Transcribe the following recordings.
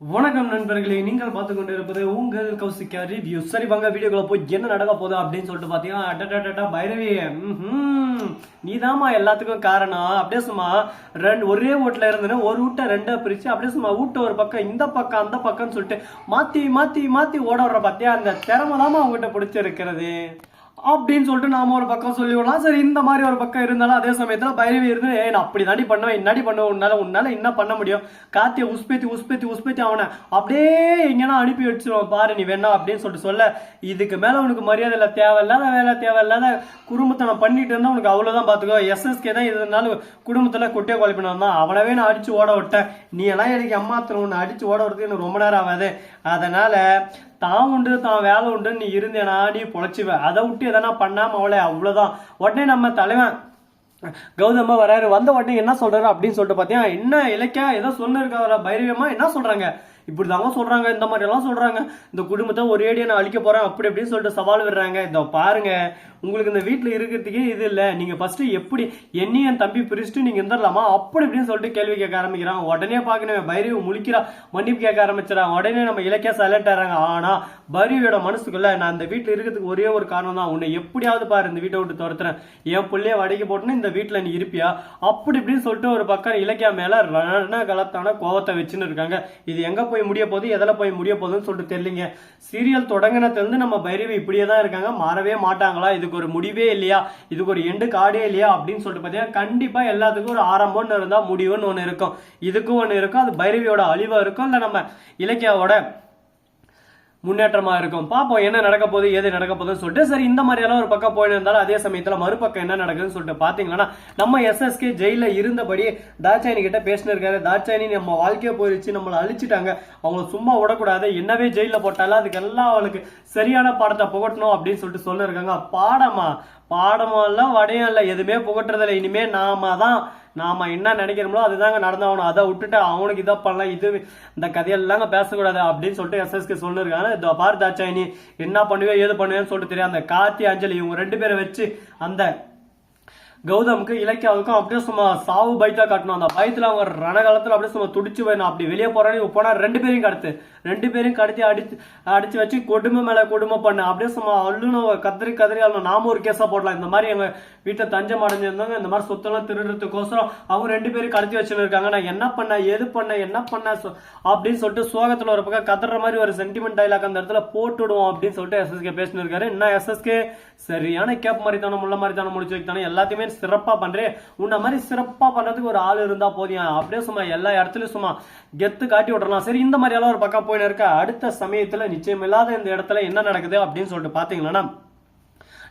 வணக்கம் நண்பர்களே நீங்கள் பார்த்து கொண்டு இருப்பது உங்கள் கௌசிக்கா ரிவ்யூ சரி வாங்க வீடியோக்குள்ள போய் என்ன நடக்க போகுது அப்படின்னு சொல்லிட்டு பார்த்தீங்கன்னா அடடடடா பைரவி ம்ஹும். நீதாம்மா எல்லாத்துக்கும் காரணம். அப்படியே சும்மா ரெண்டு ஒரே வீட்டில் இருந்துன்னு ஒரு வீட்டை ரெண்டாக பிரித்து அப்படியே சும்மா வீட்டை ஒரு பக்கம் இந்த பக்கம் அந்த பக்கம்னு சொல்லிட்டு மாற்றி மாற்றி மாற்றி ஓட விடுற பார்த்தியா அந்த திறமை தாம்மா அவங்ககிட்ட பிடிச்சிருக்கிறது. அப்படின்னு சொல்லிட்டு நாம ஒரு பக்கம் சொல்லிவிடலாம் சரி இந்த மாதிரி ஒரு பக்கம் இருந்தாலும் அதே சமயத்துல பைரவி இருந்து ஏ நான் அப்படி தாண்டி பண்ணுவேன். இன்னாடி பண்ணுவேன்? உன்னால உன்னால என்ன பண்ண முடியும்? காத்திய உஸ்பேத்தி உஸ்பேத்தி உஸ்பேத்தி அவனை அப்படியே எங்கன்னா அனுப்பி வச்சிருவான் பாரு நீ வேணா அப்படின்னு சொல்லிட்டு சொல்ல. இதுக்கு மேல உனக்கு மரியாதை இல்லை தேவையில்லாத வேலை தேவையில்லாத குடும்பத்தனம் பண்ணிட்டு இருந்தா உனக்கு அவ்வளவுதான் பாத்துக்கோ. எஸ்எஸ்கே தான் இருந்தாலும் குடும்பத்துல குட்டியை குழப்பினான் தான். அவனவே நான் அடிச்சு ஓட விட்டேன். நீ எல்லாம் எனக்கு அம்மாத்திரம் உன்னை அடிச்சு ஓட விடுறதுக்கு எனக்கு ரொம்ப நேரம் ஆகாது. அதனால தான் உண்டு தான் வேலை உண்டுன்னு நீ இருந்தேனா நீ பொழைச்சுவ. அதை விட்டு எதனா பண்ணாம அவளை அவ்வளவுதான். உடனே நம்ம தலைவன் கௌதமா வராரு வந்த உடனே என்ன சொல்றாரு அப்படின்னு சொல்லிட்டு பாத்தியா? என்ன இலக்கியா ஏதோ சொன்னிருக்காரா பைரவியமா என்ன சொல்றாங்க? இப்படி தாங்க சொல்றாங்க இந்த மாதிரி எல்லாம் சொல்றாங்க. இந்த குடும்பத்தை ஒரேடியாக நான் அழிக்க போறேன் அப்படி அப்படின்னு சொல்லிட்டு சவால் விடுறாங்க. இதோ பாருங்க உங்களுக்கு இந்த வீட்டில் இருக்கிறதுக்கே இது இல்லை. நீங்க ஃபர்ஸ்ட் எப்படி என்னையும் என் தம்பி பிரிச்சுட்டு நீங்க இருந்துடலாமா? அப்படி இப்படின்னு சொல்லிட்டு கேள்வி கேட்க ஆரம்பிக்கிறான். உடனே பாக்கணும் பைரவி முழிக்கிறா மன்னிப்பு கேட்க ஆரம்பிச்சிடறான் உடனே நம்ம இலக்கியா சைலண்ட் ஆறாங்க ஆனா பைரவியோட மனசுக்குள்ள நான் இந்த வீட்டில் இருக்கிறதுக்கு ஒரே ஒரு காரணம் தான். உன்னை எப்படியாவது பாரு இந்த வீட்டை விட்டு துரத்துறேன். என் பிள்ளைய வடைக்கு போட்டுன்னு இந்த வீட்டில் நீ இருப்பியா? அப்படி இப்படின்னு சொல்லிட்டு ஒரு பக்கம் இலக்கியா மேல ரண கலத்தான கோவத்தை வச்சுன்னு இருக்காங்க. இது எங்க போய் முடிய போகுது எதில் போய் முடிய போகுதுன்னு சொல்லிட்டு தெரியலிங்க. சீரியல் தொடங்கினத்துலேருந்து நம்ம பைரவி இப்படியே தான் இருக்காங்க. மாறவே மாட்டாங்களா? இதுக்கு ஒரு முடிவே இல்லையா? இதுக்கு ஒரு எண்டு காடே இல்லையா? அப்படின்னு சொல்லிட்டு பார்த்தீங்கன்னா கண்டிப்பாக எல்லாத்துக்கும் ஒரு ஆரம்பம்னு இருந்தால் முடிவுன்னு ஒன்று இருக்கும். இதுக்கும் ஒன்று இருக்கும். அது பைரவியோட அழிவாக இருக்கும்? இல்லை நம்ம இலக்கியாவோட முன்னேற்றமாக இருக்கும். பார்ப்போம் என்ன நடக்க போகுது எது நடக்க போகுதுன்னு சொல்லிட்டு. சரி இந்த மாதிரியெல்லாம் ஒரு பக்கம் போயிட்டு இருந்தாலும் அதே சமயத்தில் மறுபக்கம் என்ன நடக்குதுன்னு சொல்லிட்டு பார்த்தீங்கன்னா நம்ம எஸ்எஸ்கே ஜெயிலில் இருந்தபடி தாட்சாயணி கிட்ட பேசினிருக்காரு. தாட்சாயணி நம்ம வாழ்க்கையை போயிருச்சு நம்மளை அழிச்சிட்டாங்க. அவங்கள சும்மா விடக்கூடாது. என்னவே ஜெயிலில் போட்டாலும் அதுக்கு எல்லாம் அவளுக்கு சரியான பாடத்தை புகட்டணும் அப்படின்னு சொல்லிட்டு சொல்லியிருக்காங்க பாடமா? பாடமெல்லாம் வடையும் இல்லை எதுவுமே புகட்டுறதில்ல. இனிமேல் நாம தான் நாம் என்ன நினைக்கிறோமோ அதுதாங்க நடந்தவனும் அதை விட்டுட்டு அவனுக்கு இதை பண்ணலாம் இது இந்த கதையெல்லாங்க பேசக்கூடாது அப்படின்னு சொல்லிட்டு எஸ்எஸ்கே சொல்லிருக்காங்க. இந்த பாரு நீ என்ன பண்ணுவே ஏது பண்ணுவேன்னு சொல்லிட்டு தெரியும் அந்த கார்த்தி அஞ்சலி இவங்க ரெண்டு பேரை வச்சு அந்த கௌதமுக்கு இலக்கியாவுக்கும் அப்படியே சும்மா சாவு பைத்தா காட்டணும். அந்த பயத்தில் அவங்க ரணகாலத்தில் அப்படியே சும்மா துடிச்சு வேணும் அப்படி வெளியே போறானே போனால் ரெண்டு பேரையும் கடத்து. ரெண்டு பேரையும் கடத்தி அடிச்சு அடிச்சு வச்சு கொடுமை மேலே கொடுமை பண்ணு. அப்படியே சும்மா அள்ளுணும் கத்திரி கதறி அள்ளணும் நாம ஒரு கேஸாக போடலாம். இந்த மாதிரி எங்கள் வீட்டில் தஞ்சம் அடைஞ்சிருந்தாங்க இந்த மாதிரி சொத்தெல்லாம் திருடுறதுக்கோசரம் அவங்க ரெண்டு பேரும் கடத்தி வச்சுன்னு இருக்காங்க. நான் என்ன பண்ண எது பண்ண என்ன பண்ண அப்படின்னு சொல்லிட்டு சோகத்தில் ஒரு பக்கம் கதற மாதிரி ஒரு சென்டிமெண்ட் டைலாக் அந்த இடத்துல போட்டுடுவோம் அப்படின்னு சொல்லிட்டு எஸ்எஸ்கே பேசினிருக்காரு என்ன எஸ்எஸ்கே சரியான கேப் மாதிரி தானே முள்ள மாதிரி தானே முடிச்சு வைத்தானே எல்லாத்தையுமே சிறப்பா பண்ணுறேன் உன்னை மாதிரி சிறப்பா பண்றதுக்கு ஒரு ஆள் இருந்தா போதும். அப்படியே சும்மா எல்லா இடத்துலயும் சும்மா கெத்து காட்டி விடலாம் சரி இந்த மாதிரி எல்லாம் ஒரு பக்கம் போயின்னு இருக்க. அடுத்த சமயத்துல நிச்சயம் இல்லாத இந்த இடத்துல என்ன நடக்குது அப்படின்னு சொல்லிட்டு பாத்தீங்கன்னா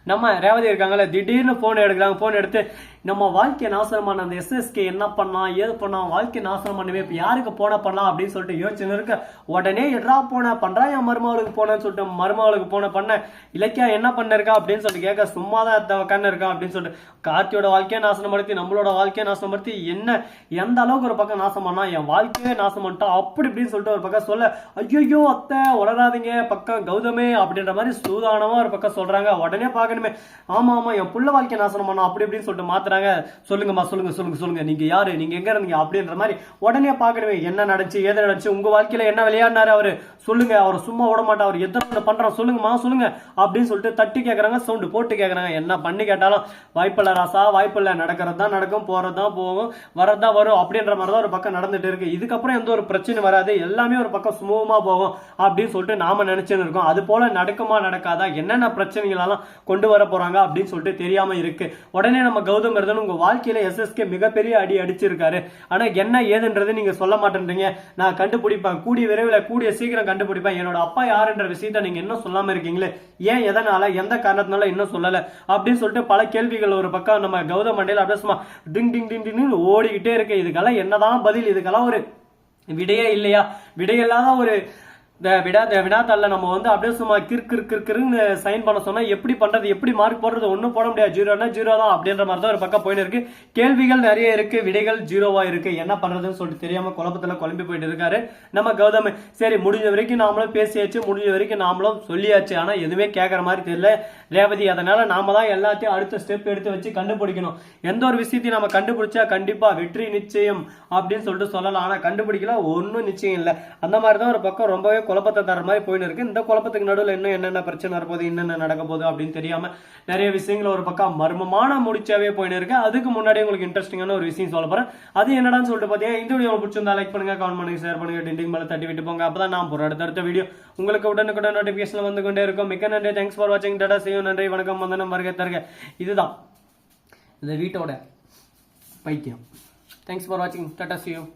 நம்ம ரேவதி இருக்காங்கல்ல திடீர்னு போன் எடுக்கிறாங்க. போன் எடுத்து நம்ம வாழ்க்கையை நாசனம் பண்ண அந்த எஸ்எஸ்கே என்ன பண்ணலாம் ஏது பண்ணலாம் வாழ்க்கை நாசனம் இப்போ யாருக்கு போன பண்ணலாம் அப்படின்னு சொல்லிட்டு யோசனை இருக்க. உடனே எட்ரா போன பண்ணுறா என் மருமகளுக்கு போனேன்னு சொல்லிட்டு மருமகளுக்கு போன பண்ண. இலக்கியா என்ன பண்ணிருக்கா அப்படின்னு சொல்லிட்டு கேட்க சும்மா தான் உட்காந்து இருக்கா அப்படின்னு சொல்லிட்டு. கார்த்தியோட வாழ்க்கையை நாசனம் படுத்தி நம்மளோட வாழ்க்கையை நாசனம் படுத்தி என்ன எந்த அளவுக்கு ஒரு பக்கம் நாசம் பண்ணா என் வாழ்க்கையே நாசம் பண்ணிட்டா அப்படி இப்படின்னு சொல்லிட்டு ஒரு பக்கம் சொல்ல ஐயோ அத்தை உளராதீங்க பக்கம் கௌதமே அப்படின்ற மாதிரி சூதானமாக ஒரு பக்கம் சொல்கிறாங்க உடனே பார்க்கணுமே. ஆமாம் ஆமாம் என் புள்ள வாழ்க்கை நாசனம் பண்ணா அப்படி இப்படின்னு சொல்லிட்டு மாத்துறாங்க. சொல்லுங்கம்மா சொல்லுங்க சொல்லுங்க சொல்லுங்க. நீங்க யாரு? நீங்க எங்க இருந்தீங்க அப்படின்ற மாதிரி உடனே பார்க்கணுமே என்ன நடந்துச்சு ஏது நடந்துச்சு உங்க வாழ்க்கையில என்ன விளையாடினாரு அவரு? சொல்லுங்க அவர் சும்மா விட மாட்டா அவர் எத்தனை பண்றோம் சொல்லுங்கம்மா சொல்லுங்க அப்படின்னு சொல்லிட்டு தட்டி கேட்கறாங்க சவுண்டு போட்டு கேட்கறாங்க என்ன பண்ணி கேட்டாலும் வாய்ப்பில்ல ராசா வாய்ப்பில்ல நடக்கிறது தான் நடக்கும் போறது தான் போகும் வரது தான் வரும் அப்படின்ற மாதிரி தான் ஒரு பக்கம் நடந்துட்டு இருக்கு. இதுக்கப்புறம் எந்த ஒரு பிரச்சனை வராது எல்லாமே ஒரு பக்கம் சுமூகமா போகும் அப்படின்னு சொல்லிட்டு நாம நினைச்சுன்னு இருக்கோம். அது போல நடக்குமா நடக்காதா என்னென்ன பிரச்சனைகள் எல்லாம் கொண்டு வர போறாங்க அப்படின்னு சொல்லிட்டு தெரியாம இருக்கு. உடனே நம்ம கௌதம் இருந்தன் உங்க வாழ்க்கையில எஸ்எஸ்கே மிகப்பெரிய அடி அடிச்சிருக்காரு. ஆனா என்ன ஏதுன்றது நீங்க சொல்ல மாட்டேன்றீங்க. நான் கண்டுபிடிப்பேன். கூடிய விரைவில் கூடிய சீக்கிரம் கண்டுபிடிப்பேன். என்னோட அப்பா யாருன்ற விஷயத்த நீங்க இன்னும் சொல்லாம இருக்கீங்களே? ஏன் எதனால? எந்த காரணத்தினால இன்னும் சொல்லல? அப்படின்னு சொல்லிட்டு பல கேள்விகள் ஒரு பக்கம் நம்ம கௌதம் மண்டையில் அப்படியே சும்மா டிங் டிங் டிங் டிங்னு ஓடிக்கிட்டே இருக்கு. இதுக்கெல்லாம் என்னதான் பதில்? இதுக்கெல்லாம் ஒரு விடையே இல்லையா? விடையில்லாத ஒரு இந்த விடா இந்த நம்ம வந்து அப்படியே சும்மா கிறு கிறு கிறு சைன் பண்ண சொன்னால் எப்படி பண்ணுறது எப்படி மார்க் போடுறது ஒன்றும் போட முடியாது. ஜீரோனா ஜீரோ தான் அப்படின்ற மாதிரி தான் ஒரு பக்கம் போயிட்டு இருக்கு. கேள்விகள் நிறைய இருக்கு விடைகள் ஜீரோவாக இருக்கு. என்ன பண்ணுறதுன்னு சொல்லிட்டு தெரியாமல் குழப்பத்தில் குழம்பி போயிட்டு இருக்காரு. நம்ம கௌதம் சரி முடிஞ்ச வரைக்கும் நாமளும் பேசியாச்சு முடிஞ்ச வரைக்கும் நாமளும் சொல்லியாச்சு. ஆனால் எதுவுமே கேட்குற மாதிரி தெரியல. ரேவதி அதனால நாம தான் எல்லாத்தையும் அடுத்த ஸ்டெப் எடுத்து வச்சு கண்டுபிடிக்கணும். எந்த ஒரு விஷயத்தையும் நம்ம கண்டுபிடிச்சா கண்டிப்பாக வெற்றி நிச்சயம் அப்படின்னு சொல்லிட்டு சொல்லலாம். ஆனால் கண்டுபிடிக்கல ஒன்றும் நிச்சயம் இல்லை. அந்த மாதிரி தான் ஒரு பக்கம் ரொம்பவே குழப்பத்தை தர மாதிரி போயின்னு இருக்கு இந்த குழப்பத்துக்கு நடுவில் இன்னும் என்னென்ன பிரச்சனை வரப்போகுது என்னென்ன நடக்க போகுது அப்படின்னு தெரியாம நிறைய விஷயங்கள் ஒரு பக்கம் மர்மமான முடிச்சாவே போயின்னு இருக்கு அதுக்கு முன்னாடி உங்களுக்கு இன்ட்ரெஸ்டிங்கான ஒரு விஷயம் சொல்ல போறேன். அது என்னடான்னு சொல்லிட்டு பார்த்தீங்கன்னா இந்த வீடியோ பிடிச்சிருந்தா லைக் பண்ணுங்க கமெண்ட் பண்ணுங்க ஷேர் பண்ணுங்க டிண்டிங் மேல தட்டி விட்டு போங்க. அப்பதான் நான் போற அடுத்த வீடியோ உங்களுக்கு உடனுக்குடன் நோட்டிபிகேஷன் வந்து கொண்டே இருக்கும். மிக்க நன்றி. தேங்க்ஸ் ஃபார் வாட்சிங் டாடா செய்யும் நன்றி. வணக்கம். வந்தனம். வருகை தருக. இதுதான். இந்த வீட்டோட பைத்தியம். தேங்க்ஸ் ஃபார் வாட்சிங் டாடா செய்யும்